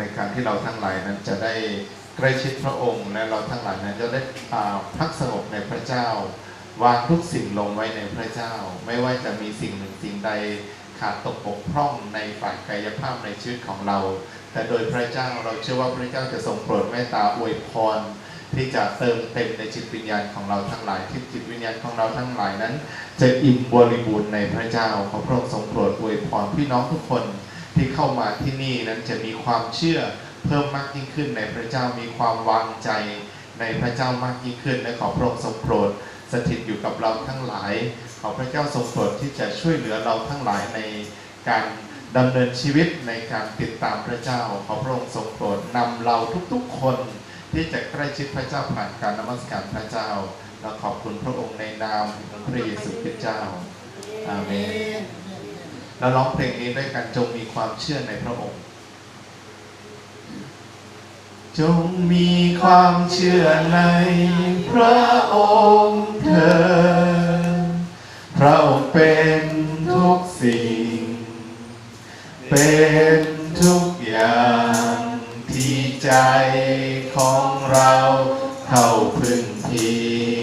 ในการที่เราทั้งหลายนั้นจะได้ใกล้ชิดพระองค์ และเราทั้งหลายนั้นจะได้พักสงบในพระเจ้า วางทุกสิ่งลงไว้ในพระเจ้า ไม่ว่าจะมีสิ่งหนึ่งสิ่งใดขาดตกบกพร่องในฝ่ายกายภาพในชีวิตของเรา แต่โดยพระเจ้าเราเชื่อว่าพระเจ้าจะทรงโปรดเมตตาอวยพรที่จะเติมเต็มในจิตวิญญาณของเราทั้งหลายที่จิตวิญญาณของเราทั้งหลายนั้น จะอิ่มบริบูรณ์ในพระเจ้าขอพระองค์ทรงโปรดอวยพรพี่น้องทุกคน ที่เข้ามาที่นี่นั้นจะมีความเชื่อเพิ่มมากยิ่งขึ้นในพระเจ้ามีความวางใจในพระเจ้ามากยิ่งขึ้นและขอพระองค์ทรงโปรดสถิตอยู่กับเราทั้งหลาย ขอพระเจ้าทรงโปรดที่จะช่วยเหลือเราทั้งหลายในการดำเนินชีวิตในการติดตามพระเจ้า ขอพระองค์ทรงโปรดนำเราทุกๆคน ที่จะใกล้ชิดพระเจ้าผ่านการนมัสการพระเจ้าเราขอบคุณพระองค์ในนามของพระเยซูคริสต์เจ้าอาเมน แล้วร้องเพลงนี้ด้วยกันจงมีความเชื่อในพระองค์ จงมีความเชื่อในพระองค์เถิดพระองค์เป็นทุกสิ่ง เป็นทุกอย่างที่ใจของเราเข้าพึ่งพิง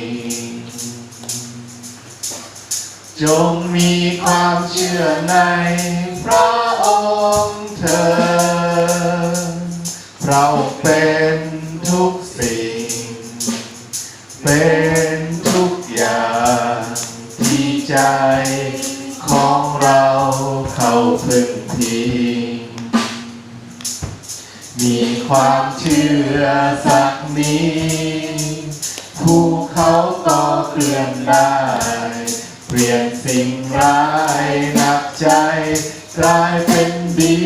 จงมีความเชื่อในพระองค์เถิดเราเป็นทุกสิ่ง เป็นทุกอย่างที่ใจของเราเข้าพึ่งพิงมีความเชื่อสักนี้ภูเขาก็เคลื่อนได้ เปลี่ยนสิ่งร้ายหนักใจกลายเป็นดี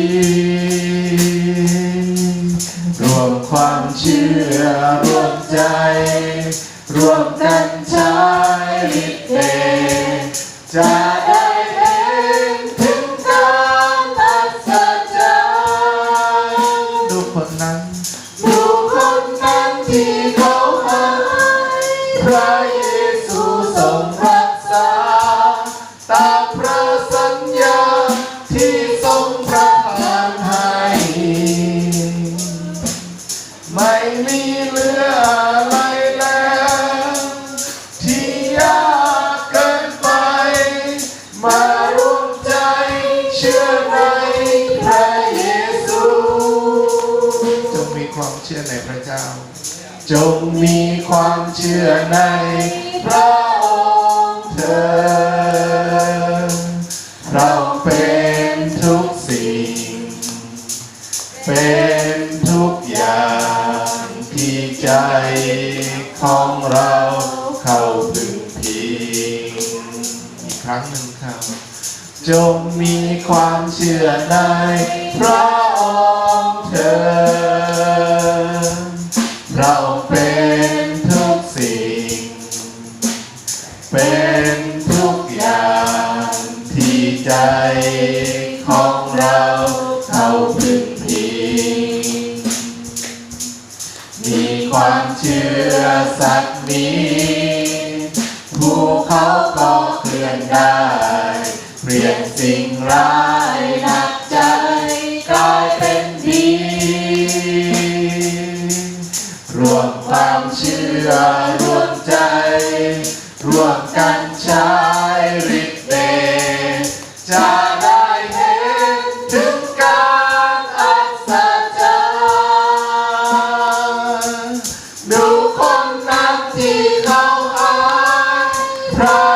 รวมความเชื่อรวมใจ รวมกันใช้ฤทธิ์เดชจะได้ มีเหลืออะไรแล้วที่ยากเกินไป มาร่วมใจเชื่อในพระเยซูจงมีความเชื่อในพระเจ้า จงมีความเชื่อในพระองค์เถิดเราเป็นทุกสิ่งเป็น ใจของเราเข้าพึงพิงอีกครั้งหนึ่งครับ จงมีความเชื่อในพระองค์เถิดเราเป็นทุกสิ่งเป็น เชื่อสักนี้ภูเขาก็เคลื่อนได้เปลี่ยนสิ่งร้ายหนักใจกลายเป็นดีรวมความเชื่อรวมใจรวมกันใช้ฤทธิ์เดชจ พ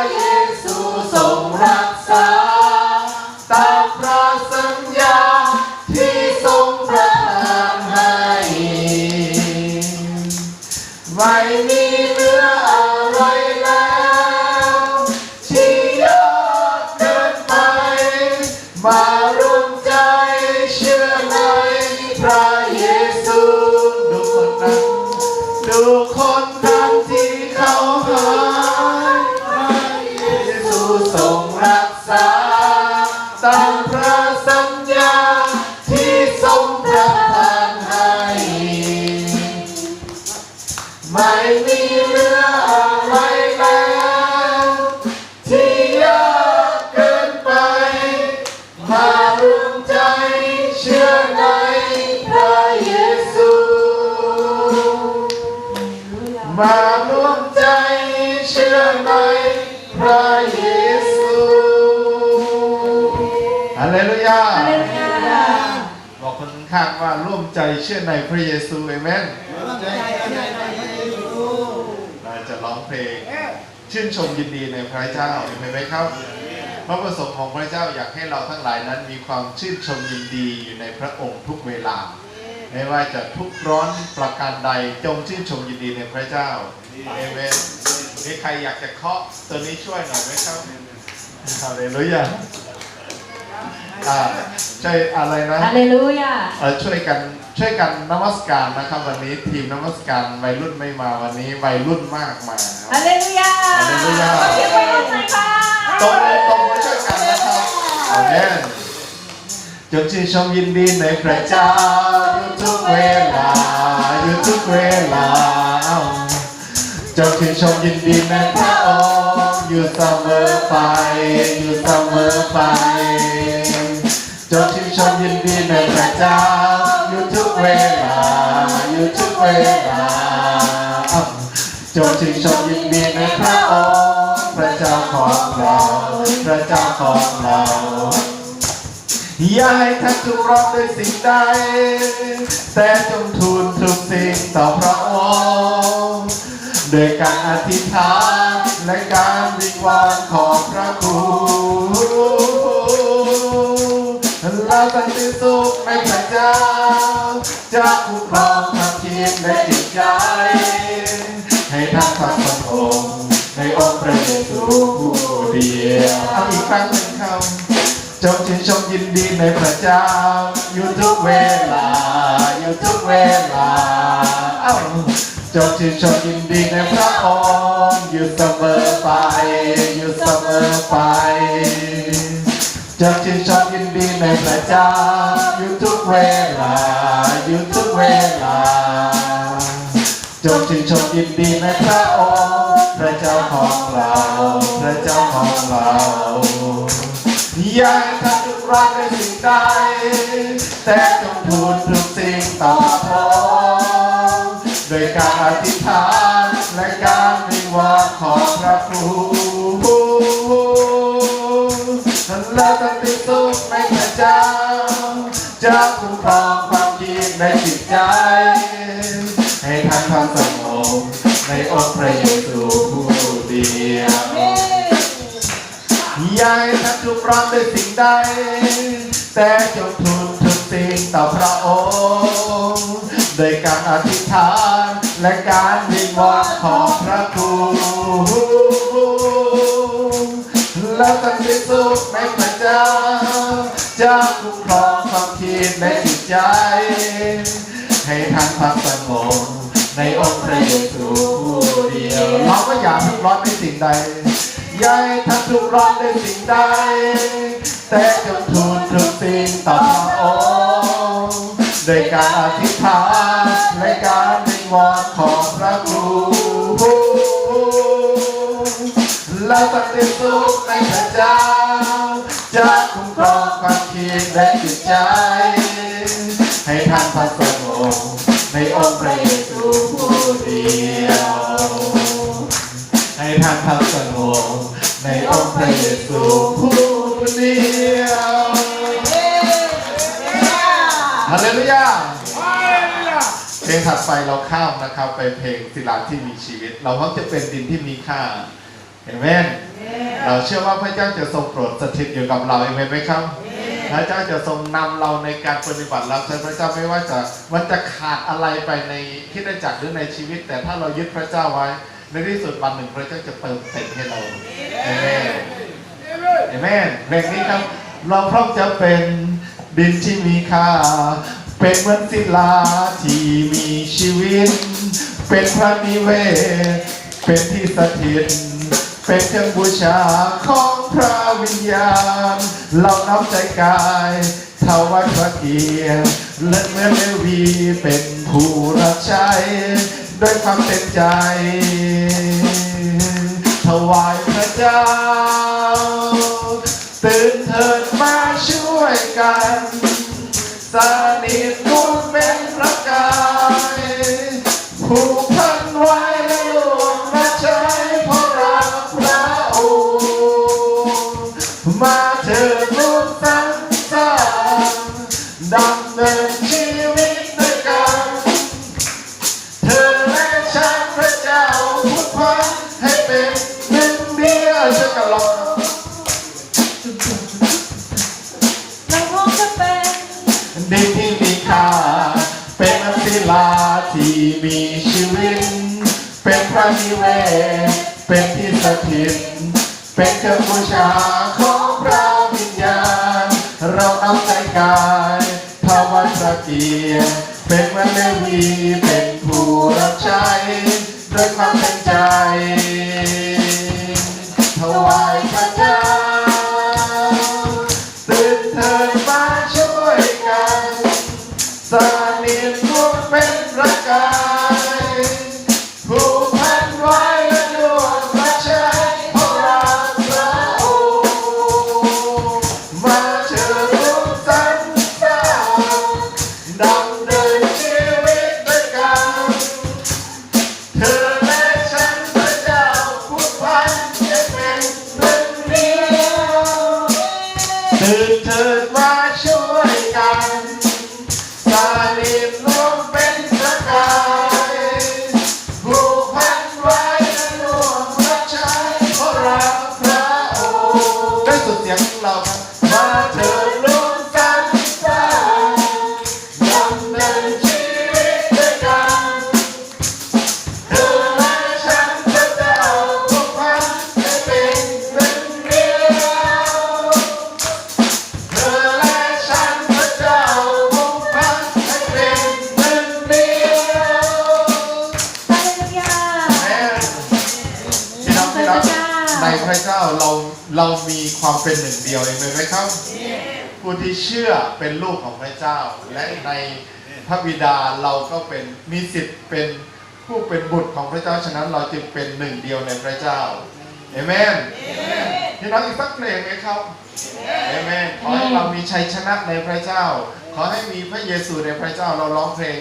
ว่าร่วมใจเชื่อในพระเยซูเอเมนใจในพระเยซูเราจะร้องเพลง ชื่นชมยินดีในพระเจ้าเห็นไหมครับพระประสงค์ของพระเจ้าอยากให้เราทั้งหลายนั้นมีความชื่นชมยินดีอยู่ในพระองค์ทุกเวลา ไม่ว่าจะทุกร้อนประการใดจงชื่นชมยินดีในพระเจ้าเอเมนมีใครอยากจะเคาะตัวนี้ช่วยหน่อยไหมครับฮาเลลูยา อ่าใช่อะไรนะฮาเลลูยาเอ่อช่วยกันช่วยกันนมัสการนะครับวันนี้ทีมนมัสการวัยรุ่นไม่มาวันนี้วัยรุ่นมากมาครับฮาเลลูยาฮาเลลูยาขอเสียงปรบมือหน่อยค่ะตรงเลยตรงมาช่วยกันนะครับอาเมนจงชื่นชมยินดีในพระเจ้าอยู่ทุกเวลาอยู่ทุกเวลาจงชื่นชมยินดีในพระองค์อยู่เสมอไปอยู่เสมอไป จงชื่นชมยินดีในพระเจ้าอยู่ทุกเวลาอยู่ทุกเวลาจงชื่นชมยินดีในพระองค์พระเจ้าของเราพระเจ้าของเราอย่าให้ท่านทุกข์ร้อนด้วยสิ่งใด แต่จงทูลทุกสิ่งต่อพระองค์โดยการอธิษฐานและการวิงวอนของพระคุณ เราสันติสุขในพระเจ้าจะคุ้มครองความคิดและจิตใจ ให้ท่านพักสงบในองค์พระเยซูผู้เดียวเอาอีกครั้งหนึ่งคำจงชื่นชมยินดีในพระเจ้า อยู่ทุกเวลา อยู่ทุกเวลาเอ้าจงชื่นชมยินดีในพระองค์อยู่เสมอไป อยู่เสมอไป จงชื่นชมยินดีในพระเจ้าอยู่ทุกเวลาอยู่ทุกเวลาจงชื่นชมยินดีในพระองค์พระเจ้าของเรา พระเจ้าของเราอยาให้ท่านทุกร้อนในสิ่งใดแต่จงทูลทุกสิ่งต่อพระองค์โดยการอธิษฐาน ในองค์พระเยซูผู้เดียวย่าให้นทุกร้อนด้วยสิ่งใด แต่จงทูลทุกสิ่งต่อพระองค์โดยการอธิษฐานและการวิงวอนของพระคุณและสันติสุขในพระเจ้าจะคุ้มครองความคิดในจิตใจ ให้ท่านพักสงบ ในองค์พระเยซูผู้เดียว เราก็อย่าทุกข์ร้อนในสิ่งใดยาให้ท่านทุกข์ร้อนในสิ่งใด แต่จงทูลทุกสิ่งต่อพระองค์โดยการอธิษฐานและการวิงวอนของพระคุณและสันติสุขในพระเจ้าจะคุ้มครองความคิดและจิตใจ ให้ท่านพักสงบ ในองค์พระเยซูผู้เดียวให้ท่านพักสงบในองค์พระเยซูผู้เดียวฮาเลลูยาเพลงถัดไปเราข้ามนะครับไปเพลงศิลาที่มีชีวิต เราพร้อมจะเป็นดินที่มีค่าเอเมนเราเชื่อว่าพระเจ้าจะทรงโปรดสถิตอยู่กับเราเอเมนไหมครับ พระเจ้าจะทรงนำเราในการปฏิบัติรับใช้พระเจ้าไม่ว่าจะมันจะขาดอะไรไปในคริดจักหรือในชีวิต แต่ถ้าเรายึดพระเจ้าไว้ ในที่สุดวันหนึ่งพระเจ้าจะเติมเต็มให้เราเอเมนเอเมนเพลงนี้ครับเราพร้อมจะเป็นดินที่มีค่า เป็นเหมือนศิลาที่มีชีวิต เป็นพระนิเวศ เป็นที่สถิต เป็นเครื่องบูชาของพระวิญญาณ เราน้อมใจกายถวายพระเกียรติและเมื่อเลวีเป็นผู้รับใช้ด้วยความเต็มใจ ถวายพระเจ้า เป็นพระนิเวเป็นที่สถิต เป็นเครื่องบูชาของพระวิญญาณ เราเอาใจกายทวัดพระเกียรเป็นมเลวีเป็นผู้รับใช้ด้วยความเต็มใจ เจ้า และในพระบิดาเราก็เป็นมีสิทธิ์เป็นผู้เป็นบุตรของพระเจ้าฉะนั้นเราจึงเป็นหนึ่งเดียวในพระเจ้าเอเมนพี่น้องอีกสักเพลงไหมครับเอเมนขอให้เรามีชัยชนะในพระเจ้า ขอให้มีพระเยซูในพระเจ้าเราร้องเพลง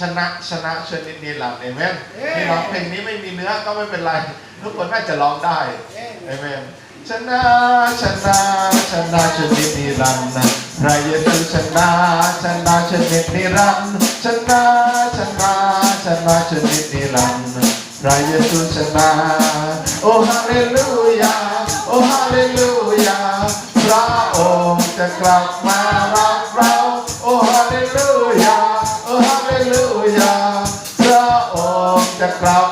ชนะชนะชนิดนิรันดร์เอเมนพี่น้องเพลงนี้ไม่มีเนื้อก็ไม่เป็นไรทุกคนน่าจะร้องได้เอเมน ชนะชนะชนะชนิดนิรันดร์พระเยซูชนะชนะชนิดนิรันดร์ชนะชนะชนะชนิดนิรันดร์พระเยซูชนะโอ้ฮาเลลูยาโอ้ฮาเลลูยาพระองค์จะกลับมารับเราโอ้ฮาเลลูยาโอ้ฮาเลลูยาพระองค์จะกลับ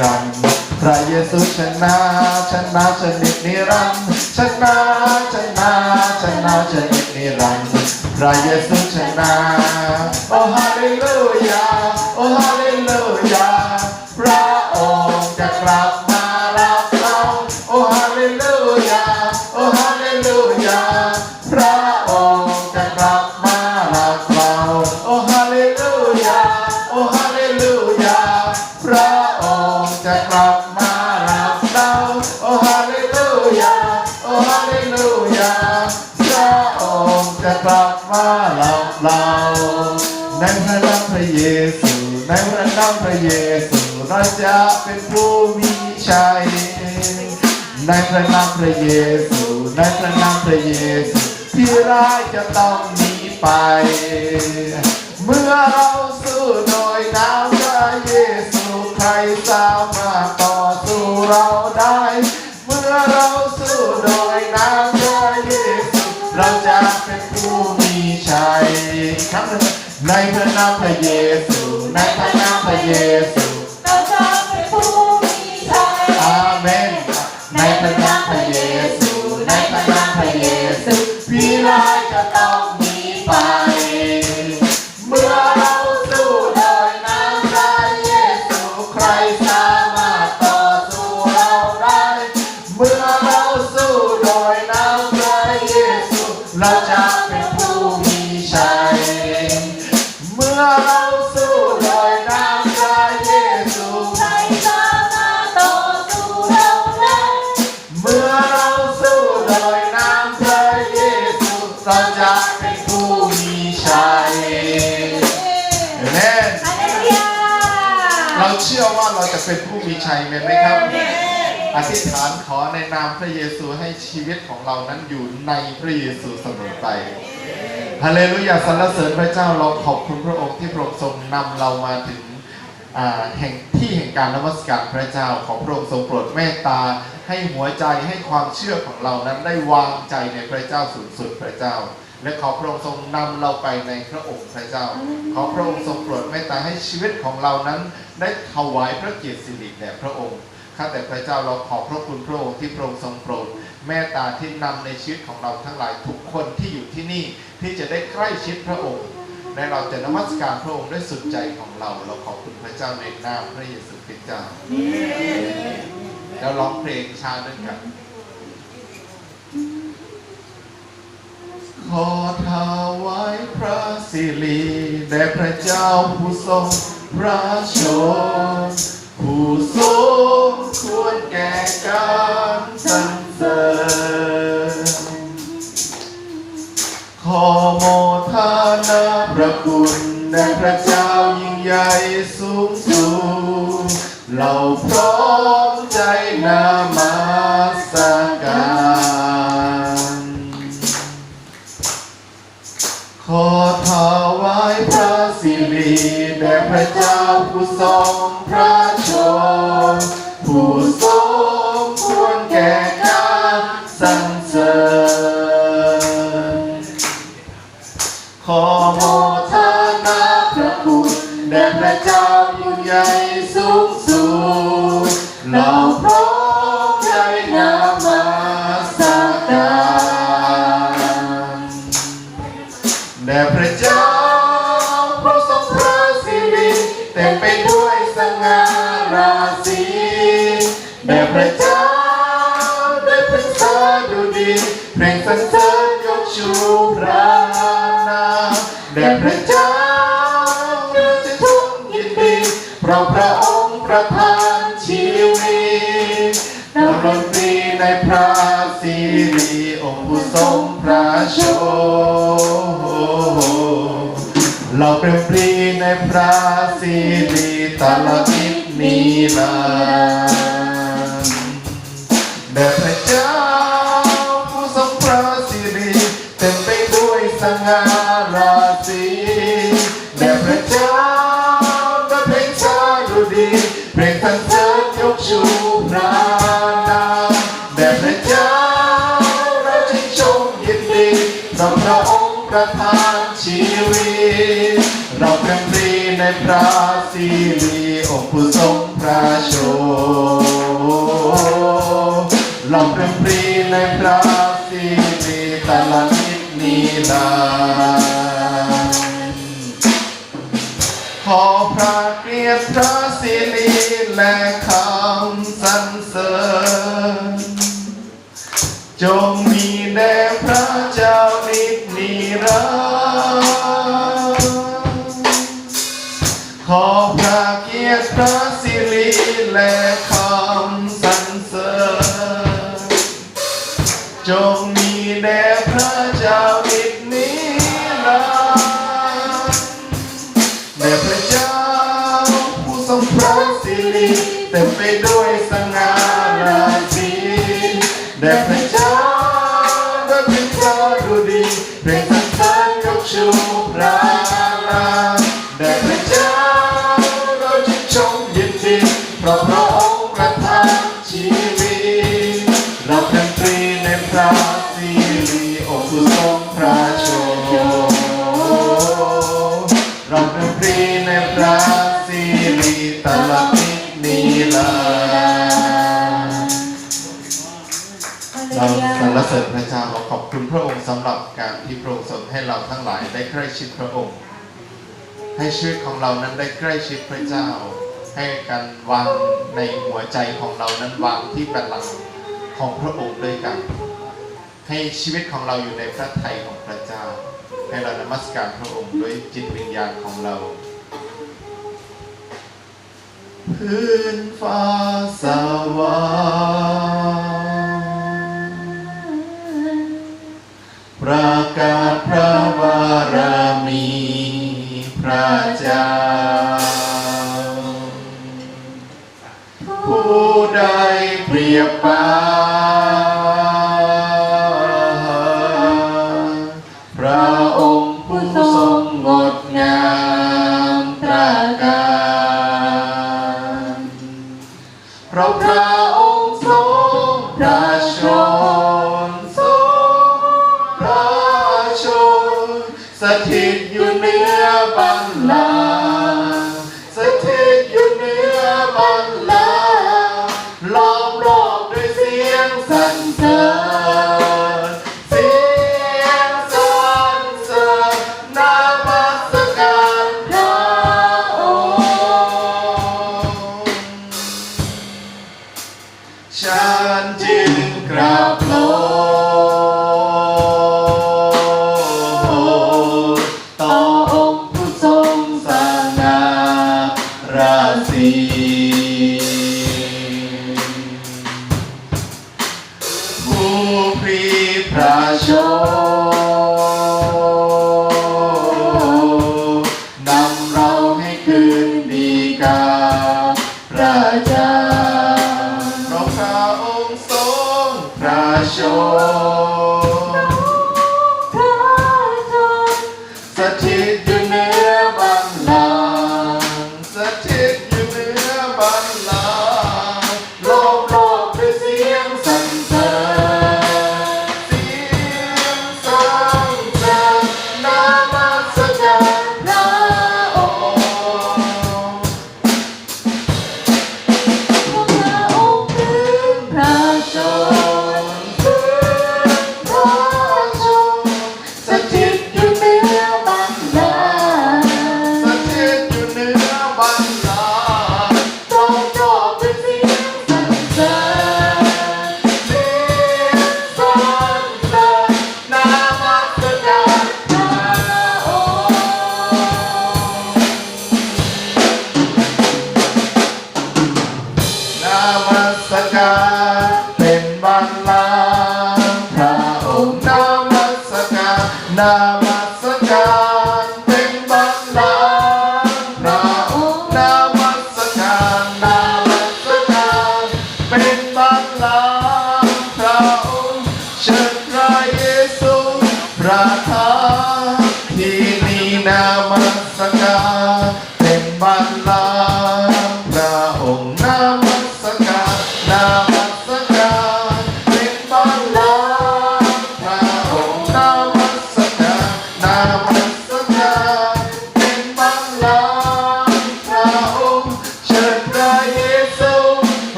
รันดร์พระเยซูชนะชนะชนิดนิรันดร์ชนะชนะชนะชนิดนิรันดร์พระเยซูชนะโอ้ฮาเลลูยาโอ้ฮา ระเยซูเราจะเป็นผู้มีชัยในพระนามพระเยซูในพระนามพระเยซูที่ร้ายจะต้องหนีไป เมื่อเราสู้โดยน้ำพระเยซูใครสามารถต่อสู้เราได้ เมื่อเราสู้โดยน้ำพระเยซูเราจะเป็นผู้มีชัยในพระนามพระเยซูในพระ นามพระเยซูเราจะเป็นผู้มีชัยอาเมนในพระนามพระเยซูในพระนามพระเยซูพี่ร้ายจะต้องหนีไปเมื่อเราสู้โดยน้ำพระเยซูใครสามารถต่อสู้เราได้เมื่อเราสู้โดยน้ำพระเยซูเราจะเป็นผู้มีชัยเมื่อเรา ชัยไหมไหมครับ อธิษฐานขอในนามพระเยซูให้ชีวิตของเรานั้นอยู่ในพระเยซูเสมอไปฮาเลลูยาสรรเสริญพระเจ้าเราขอบคุณพระองค์ที่พระองค์ทรงนำเรามาถึงแห่งที่แห่งการนมัสการพระเจ้าขอพระองค์ทรงโปรดเมตตา ให้หัวใจให้ความเชื่อของเรานั้นได้วางใจในพระเจ้าสูงสุดพระเจ้า และขอพระองค์ทรงนำเราไปในพระองค์พระเจ้า ขอพระองค์ทรงโปรดเมตตาให้ชีวิตของเรานั้น ได้ถวายพระเกียรติสิริแด่พระองค์ข้าแต่พระเจ้าเราขอบพระคุณพระองค์ที่พระองค์ทรงโปรดเมตตาที่นำในชีวิตของเราทั้งหลายทุกคนที่อยู่ที่นี่ที่จะได้ใกล้ชิดพระองค์และเราจะนมัสการพระองค์ด้วยสุดใจของเรา เราขอบคุณพระเจ้าในนามพระเยซูคริสต์เจ้าแล้วร้องเพลงชาด้วยกัน ขอถวายพระสิริแด่พระเจ้าผู้ทรงพระชนผู้ทรงควรแก่การสรรเสริญขอโมทนาพระคุณแด่พระเจ้ายิ่งใหญ่สูงสุดเราพร้อมใจนามาสการ แด่พระเจ้าเราจะทุกยินดีเพราะพระองค์ประทานชีวิตดำรงตรีในพระสิริองค์ผู้ทรงพระโชเราเป็นปรีในพระสิริตลอดนิดนิรันดร์แด่พระเจ้า ประทานชีวิต เราเป็นปรีในพระสิริองค์ผู้ทรงพระโชนเราเป็นปรีในพระสิริตลอดนิดนิรันดร์ขอพระเกียรติพระสิริและคำสรรเสริญจง รติพระสิริและคำสรรเสริญจงมีแด่พระเจ้านิจนิรันดร์แด่พระเจ้าผู้ทรงพระสิริเต็มไปด้วยสง่าราศีแด่พระ เราเสริญพระเจ้าเราขอบคุณพระองค์สำหรับการที่พระองค์ทรงให้เราทั้งหลายได้ใกล้ชิดพระองค์ ให้ชีวิตของเรานั้นได้ใกล้ชิดพระเจ้า ให้การวางในหัวใจของเรานั้นวางที่บัลลังก์ของพระองค์ด้วยกัน ให้ชีวิตของเราอยู่ในพระทัยของพระเจ้า ให้เรานมัสการพระองค์ด้วยจิตวิญญาณของเราพื้นฟ้าสว่าง ประกาศพระบารมีพระเจ้า ผู้ใดเปรียบปา Oh.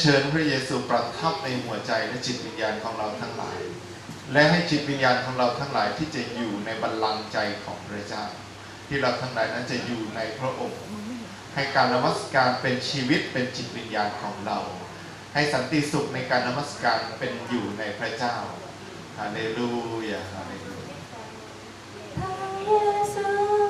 เชิญพระเยซูประทับในหัวใจและจิตวิญญาณของเราทั้งหลาย และให้จิตวิญญาณของเราทั้งหลายที่จะอยู่ในบัลลังก์ใจของพระเจ้า ที่เราทั้งหลายนั้นจะอยู่ในพระองค์ ให้การนมัสการเป็นชีวิตเป็นจิตวิญญาณของเรา ให้สันติสุขในการนมัสการเป็นอยู่ในพระเจ้าฮาเลลูยาฮาเลลูยา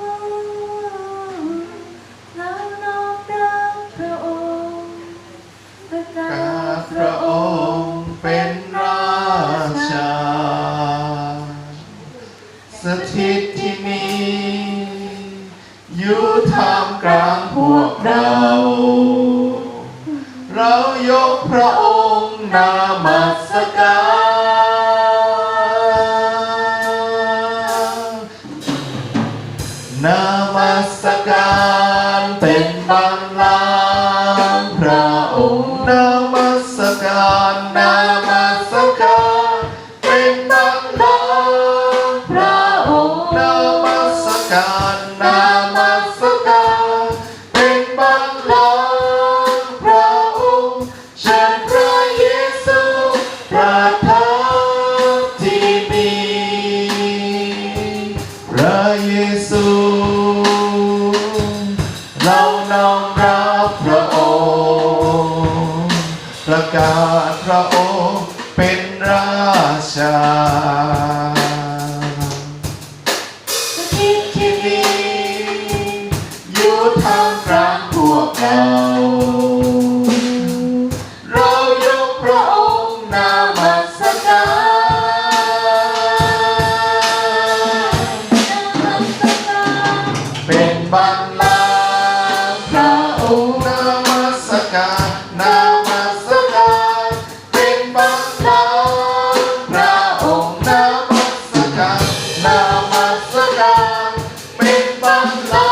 นามสการเป็นบำลา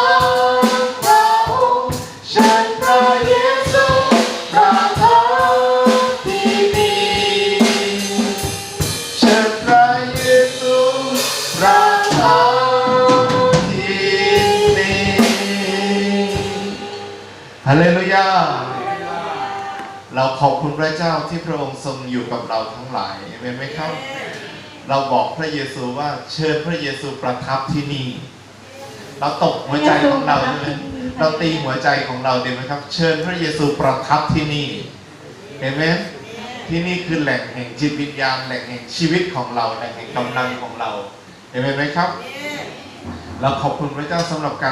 เราฉันพระเยซูพระทานที่ดีฉันพระเยซูพระทานที่ดีฮาเลลูยาเราขอบคุณพระเจ้าที่พระองค์ทรงอยู่กับเราทั้งหลายเอเนไหมครับ เราบอกพระเยซูว่าเชิญพระเยซูประทับที่นี่ เราตกหัวใจของเราใช่ไหมเราตีหัวใจของเราดีไหมครับ เชิญพระเยซูประทับที่นี่ เห็นไหมที่นี่คือแหล่งแห่งจิตวิญญาณแหล่งแห่งชีวิตของเราแหล่งแห่งกำลังของเรา เห็นไหมครับ เราขอบคุณพระเจ้าสำหรับการ